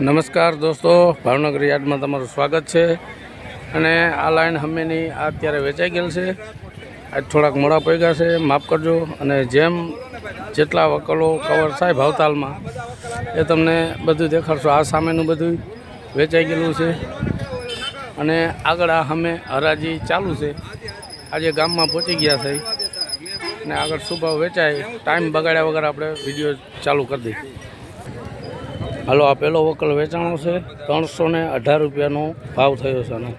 નમસ્કાર દોસ્તો, ભાવનગર યાર્ડમાં તમારું સ્વાગત છે. અને આ લાઈન હમેની આ અત્યારે વેચાઈ ગયેલ છે. આજ થોડાક મોડા પડ્યા છે, માફ કરજો. અને જેમ જેટલા વકલો કવર થાય ભાવતાલમાં એ તમને બધું દેખાડશો. આ સામેનું બધું વેચાઈ ગયેલું છે. અને આગળ આ હમે હરાજી ચાલુ છે. આજે ગામમાં પહોંચી ગયા છે. અને આગળ શું ભાવ વેચાય, ટાઈમ બગાડ્યા વગર આપણે વીડિયો ચાલુ કરી દઈએ. હાલો આ પેલો વકલ વેચાણો છે. ત્રણસો ને અઢાર રૂપિયાનો ભાવ થયો છે આનો.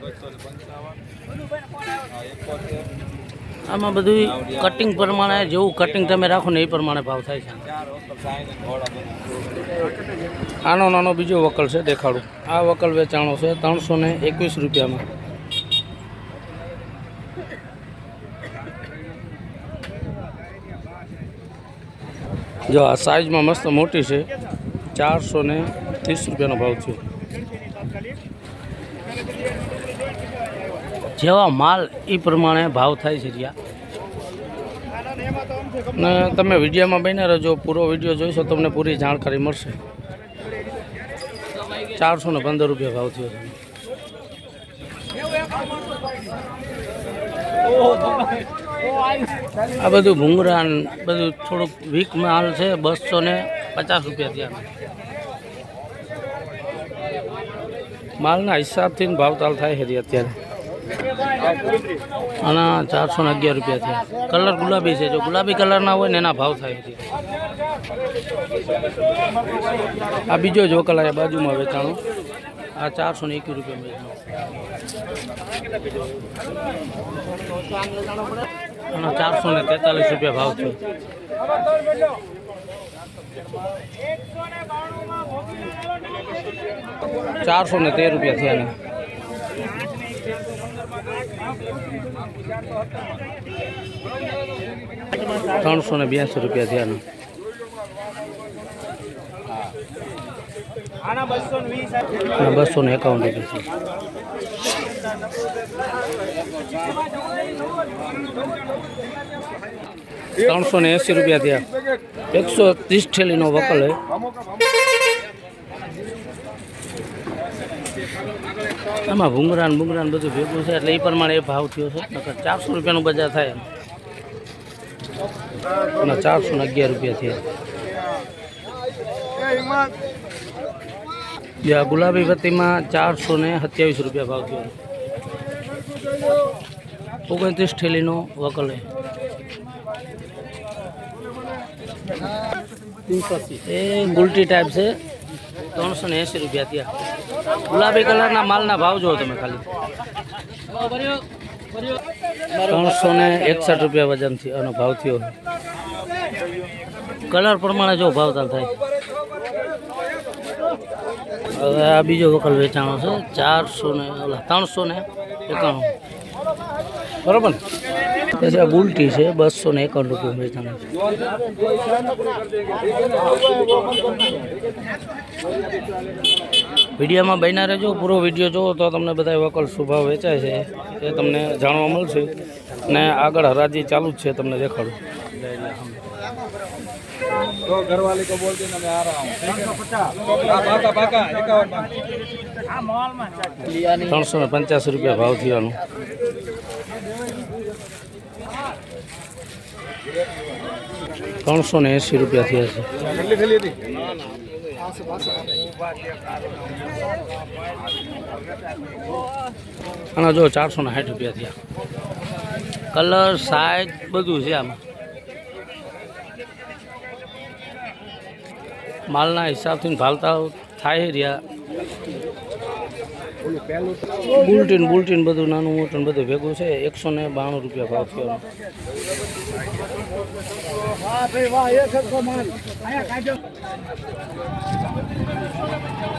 આમાં બધું કટિંગ પ્રમાણે જેવું કટિંગ તમે રાખો ને એ પ્રમાણે ભાવ થાય છે. આનો નાનો બીજો વકલ છે દેખાડું. આ વકલ વેચાણો છે ત્રણસો ને એકવીસ રૂપિયામાં. જો આ સાઈઝમાં મસ્ત મોટી છે. ચારસો ને ત્રીસ રૂપિયાનો ભાવ છે. જેવા માલ એ પ્રમાણે ભાવ થાય છે રહ્યા ને તમે વિડીયોમાં બન્યા રહેજો, પૂરો વીડિયો જોઈશો તમને પૂરી જાણકારી મળશે. ચારસો ને પંદર રૂપિયા ભાવ થયો છે. આ બધું ભૂંગરા બધું થોડુંક વીક માલ છે બસો ને પચાસ રૂપિયા ત્યાં. માલના હિસાબથી ભાવતાલ થાય છે અત્યારે. આના ચારસો ને અગિયાર રૂપિયા થયા. કલર ગુલાબી છે. જો ગુલાબી કલરના હોય ને એના ભાવ થાય છે. આ બીજો જો કલર બાજુમાં વેચાણો. આ ચારસો ને એકવીસ રૂપિયા વેચાણો. આના ચારસો ને તેતાલીસ રૂપિયા ભાવ છે ચારસો ને તેર રૂપિયા થયા ત્રણસો ને બ્યાસી રૂપિયા થયા ને બસો ને એકાવન રૂપિયા ત્રણસો ને એંસી રૂપિયા થયા. એકસો ત્રીસ ઠેલીનો વકલ હોય. આમાં ભૂંગરા ભૂંગરાન ભૂંગરા બધું ભેગું છે, એટલે એ પ્રમાણે એ ભાવ થયો છે. નકર ચારસો રૂપિયાનું બજાર થાય અને ચારસો ને અગિયાર રૂપિયા થયા. ગુલાબી પત્તીમાં ચારસો ને સત્યાવીસ રૂપિયા ભાવ થયો. ઓગણત્રીસ ઠેલીનો વકલ હે એ ગુલટી ટાઈપ છે. ત્રણસો ને એંસી રૂપિયા ત્યાં. ગુલાબી કલરના માલના ભાવ જોવો તમે ખાલી. ત્રણસો ને એકસઠ રૂપિયા વજનથી આનો ભાવ થયો. કલર પ્રમાણે જો ભાવતાલ થાય. હવે આ બીજો વખત વેચાણો છે. ચારસો ને ત્રણસો ને એકાણું. બરાબર ને પછી આ બુલટી છે બસો ને એકાવન રૂપિયા વેચાણ છે વિડીયોમાં બન્યા રહેજો પૂરો વિડીયો જુઓ તો તમને બધા વકલ સ્વભાવ વેચાય છે એ તમને જાણવા મળશે ને આગળ હરાજી ચાલુ જ છે તમને દેખાડું तो घर वाले को बोल देना मैं आ रहा हूँ बाका बाका इक्यावन ત્રણસો ને પંચ્યાસી રૂપિયા ભાવ થયાનું ત્રણસો ને એંસી રૂપિયા થયા છે. આના જો ચારસો ને સાઠ રૂપિયા થયા. કલર સાઈઝ બધું છે આમાં. માલના હિસાબથી ભાલતા થાય રહ્યા. બુલટીન બુલટીન બધું નાનું મોટું બધું ભેગું છે. એકસો ને બાણું રૂપિયા ભાવ થયો.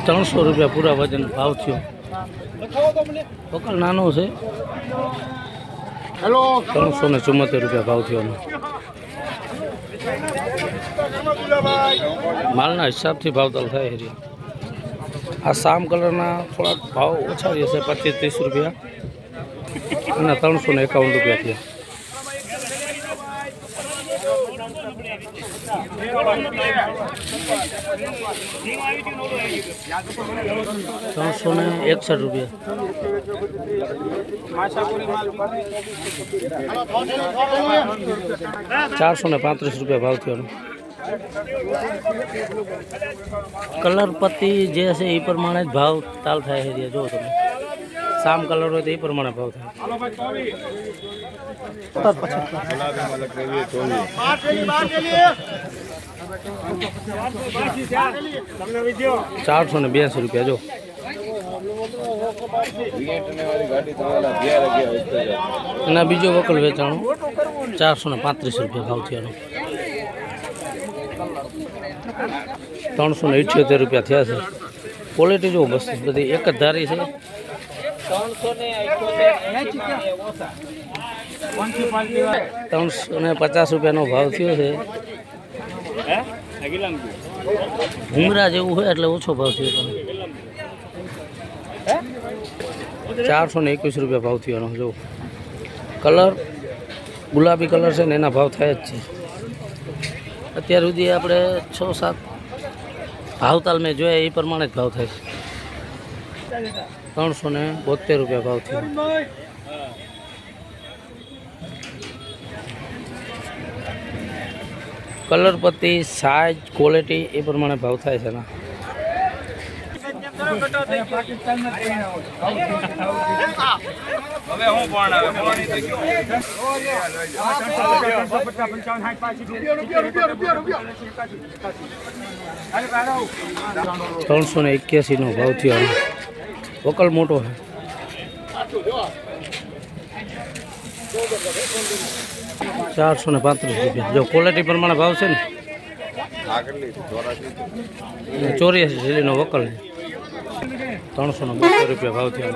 ત્રણસો રૂપિયા પૂરા વજન ભાવ થયો. પકડ નાનો છે. હેલો ત્રણસો ને ચુમ્મોતેર રૂપિયા ભાવ થયો માલના હિસાબથી ભાવતાલ થાય હેરી આ સામ કલરના થોડાક ભાવ ઓછા રહેશે પચીસ ત્રીસ રૂપિયા. અને ત્રણસો ને એકાવન રૂપિયા થયા. ત્રણસો ને એકસઠ રૂપિયા ચારસો ને પાંત્રીસ રૂપિયા ભાવ થયો કલર પત્તી જે છે એ પ્રમાણે જ ભાવ તાલ થાય છે જો તમે સામ કલર હોય તો એ પ્રમાણે ભાવ થાય. ચારસો ને બ્યાસી રૂપિયા, જો. એના બીજો વકલ વેચાણું, ચારસો ને પાંત્રીસ રૂપિયા ભાવ થયાનો. ત્રણસો ને ઇઠ્યોતેર રૂપિયા થયા છે. ક્વોલિટી જો બસ બધી એક જ ધારી છે. ત્રણસો ને પચાસ રૂપિયાનો ભાવ થયો છે. ભૂમરા જેવું હોય એટલે ઓછો ભાવ થયો તમે ચારસો ને એકવીસ રૂપિયા ભાવ થયો જો કલર, ગુલાબી કલર છે ને એના ભાવ થાય જ છે. અત્યાર સુધી આપણે છ, સાત ભાવતાલ મેં જોયા એ પ્રમાણે જ ભાવ થાય છે. ત્રણસો ને બોતેર રૂપિયા ભાવ થયો કલર પત્તી સાઇઝ ક્વોલિટી એ પ્રમાણે ભાવ થાય છે. ત્રણસો ને એક્યાસીનો ભાવ થયો. વકલ મોટો છે. ચારસો ને પાંત્રીસ રૂપિયા. જો ક્વોલિટી પ્રમાણે ભાવ છે ને ચોર્યાસી શૈલીનો વકલ ત્રણસો ને બસો રૂપિયા ભાવ થયો.